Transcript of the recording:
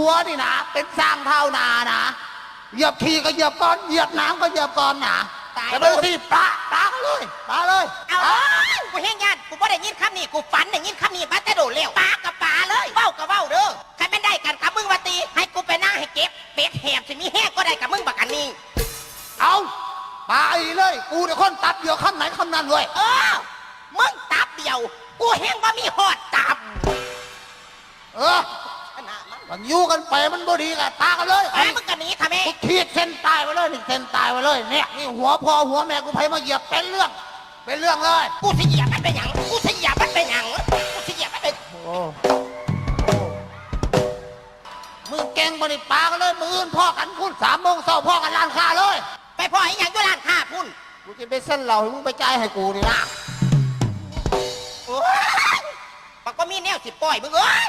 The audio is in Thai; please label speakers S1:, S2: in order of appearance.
S1: ผัวนี่นะ เป็นสร้างเท่านานะเหยียบขี่ก็เหยียบก่อนเหยียบน้ำก็เหยียบก่อนนะ
S2: ตาย
S1: แต่เป็นที่ปลาปลากันเลยปลาเลย
S2: เอา
S1: ปลา
S2: กูเฮงญาติกูบ่ได้ยินคำนี้กูฝันได้ยินคำนี้มาแต่โดดเร็วปากับปาเลยเว้ากับเว้าเด้อใครไม่ได้กันกับมึงว่าตีให้กูไปนั่งให้เก็บเป็ดแหบสิมีแห้งก็ได้กับมึงบักอันนี้
S1: เอาปลาอีเลย กูเนี่ยคนตัดเดียวคำไหนคำนั้นเลย
S2: เออมึงตับเดียว กูแห้งว่ามีหอดตับ
S1: เออ
S2: ขนาดมัน
S1: มันอยู่กันไปมันบ่ดีกันตากันเลย
S2: ไอ้มึงกันนี้ทำไม
S1: กูขีดเส้นตายไว้เลยนี่เส้นตายไว้เลยเนี่ยนี่หัวพ่อหัวแม่กูไผมาเหยียบเป็นเรื่อง เป็นเรื่องเลย
S2: กูสิเหยียบมันเป็นหยังกูสิเหยียบมันเป็นหยังกูสิเหยียบมันเป็น
S1: โอ้มึงเก่งบริปลากันเลยมืออื่นพ่อกันคุณสามโมงเช้าพ่อกันร้านค้าเลย
S2: ไปพ่อไอ้หยังอยู่ร้านค้าพุ่น
S1: กูจะไปเส้นเหล่าให้มึงไปจ่ายให้กูนี่นะ
S2: โอ้ยบักก็มีแนวสิปล่อยมึงเอ้ย